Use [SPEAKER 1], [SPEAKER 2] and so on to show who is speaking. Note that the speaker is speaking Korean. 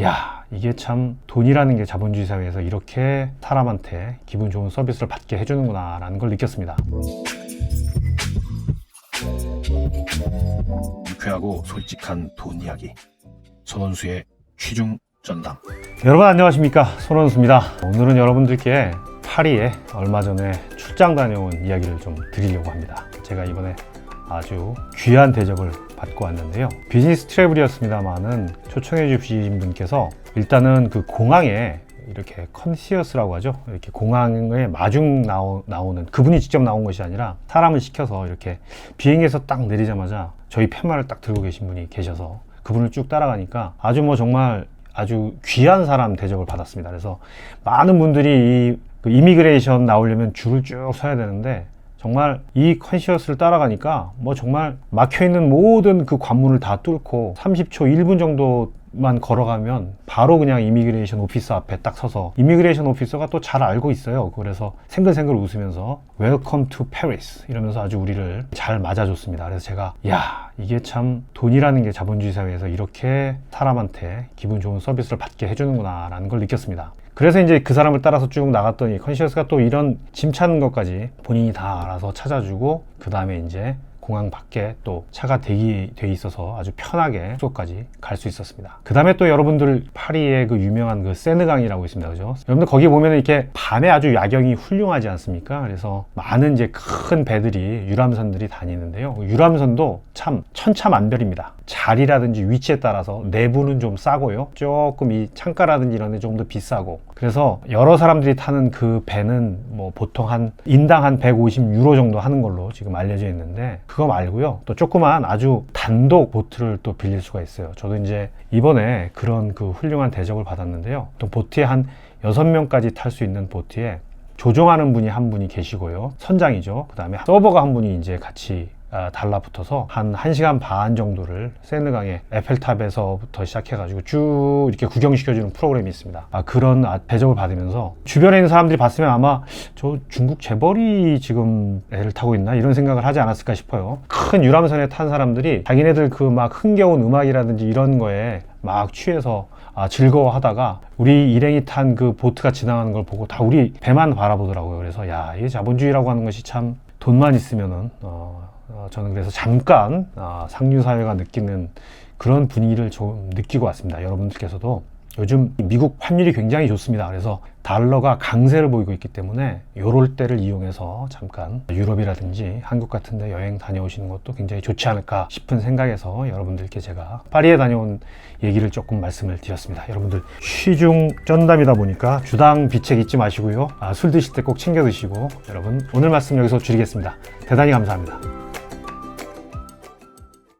[SPEAKER 1] 야 이게 참 돈이라는 게 자본주의 사회에서 이렇게 사람한테 기분 좋은 서비스를 받게 해주는구나 라는 걸 느꼈습니다.
[SPEAKER 2] 유쾌하고 솔직한 돈 이야기. 손원수의 취중 전담.
[SPEAKER 1] 여러분 안녕하십니까? 손원수입니다. 오늘은 여러분들께 파리에 얼마 전에 출장 다녀온 이야기를 좀 드리려고 합니다. 제가 이번에 아주 귀한 대접을 받고 왔는데요 비즈니스 트래블이었습니다만은 초청해 주신 분께서 일단은 그 공항에 이렇게 컨시어스라고 하죠 이렇게 공항에 마중 나오, 나오는 그분이 직접 나온 것이 아니라 사람을 시켜서 이렇게 비행기에서 딱 내리자마자 저희 팻말을 딱 들고 계신 분이 계셔서 그분을 쭉 따라가니까 아주 뭐 정말 아주 귀한 사람 대접을 받았습니다. 그래서 많은 분들이 이 그 이미그레이션 나오려면 줄을 쭉 서야 되는데 정말 이 컨시어스를 따라가니까 뭐 정말 막혀 있는 모든 그 관문을 다 뚫고 30초, 1분 정도 만 걸어가면 바로 그냥 이미그레이션 오피서 앞에 딱 서서 이미그레이션 오피서가 또 잘 알고 있어요. 그래서 생글생글 웃으면서 Welcome to Paris 이러면서 아주 우리를 잘 맞아줬습니다. 그래서 제가 야 이게 참 돈이라는 게 자본주의 사회에서 이렇게 사람한테 기분 좋은 서비스를 받게 해주는구나 라는 걸 느꼈습니다. 그래서 이제 그 사람을 따라서 쭉 나갔더니 컨시어스가 또 이런 짐 찾는 것까지 본인이 다 알아서 찾아주고 그 다음에 이제 공항 밖에 또 차가 대기돼 있어서 아주 편하게 숙소까지 갈 수 있었습니다. 그 다음에 또 여러분들 파리의 그 유명한 그 세느강이라고 있습니다. 그죠? 여러분들 거기 보면 이렇게 밤에 아주 야경이 훌륭하지 않습니까? 그래서 많은 이제 큰 배들이 유람선들이 다니는데요. 유람선도 참 천차만별입니다. 자리라든지 위치에 따라서 내부는 좀 싸고요. 조금 이 창가라든지 이런 데좀더 비싸고. 그래서 여러 사람들이 타는 그 배는 뭐 보통 한 인당 한 150유로 정도 하는 걸로 지금 알려져 있는데 그거 말고요. 또 조그만 아주 단독 보트를 또 빌릴 수가 있어요. 저도 이제 이번에 그런 그 훌륭한 대접을 받았는데요. 또 보트에 한 6명까지 탈 수 있는 보트에 조종하는 분이 한 분이 계시고요. 선장이죠. 그 다음에 서버가 한 분이 이제 같이 아, 달라붙어서 한 1시간 반 정도를 세느강의 에펠탑에서부터 시작해가지고 쭉 이렇게 구경시켜주는 프로그램이 있습니다. 아, 그런 아, 대접을 받으면서 주변에 있는 사람들이 봤으면 아마 저 중국 재벌이 지금 애를 타고 있나 이런 생각을 하지 않았을까 싶어요. 큰 유람선에 탄 사람들이 자기네들 그 막 흥겨운 음악이라든지 이런 거에 막 취해서 아, 즐거워하다가 우리 일행이 탄 그 보트가 지나가는 걸 보고 다 우리 배만 바라보더라고요. 그래서 야, 이 자본주의라고 하는 것이 참 돈만 있으면은 어, 어, 저는 그래서 잠깐 어, 상류 사회가 느끼는 그런 분위기를 좀 느끼고 왔습니다. 여러분들께서도 요즘 미국 환율이 굉장히 좋습니다. 그래서 달러가 강세를 보이고 있기 때문에 요럴 때를 이용해서 잠깐 유럽이라든지 한국 같은 데 여행 다녀오시는 것도 굉장히 좋지 않을까 싶은 생각에서 여러분들께 제가 파리에 다녀온 얘기를 조금 말씀을 드렸습니다. 여러분들 쉬중 쩐담이다 보니까 주당 비책 잊지 마시고요. 아, 술 드실 때 꼭 챙겨 드시고 여러분 오늘 말씀 여기서 줄이겠습니다. 대단히 감사합니다.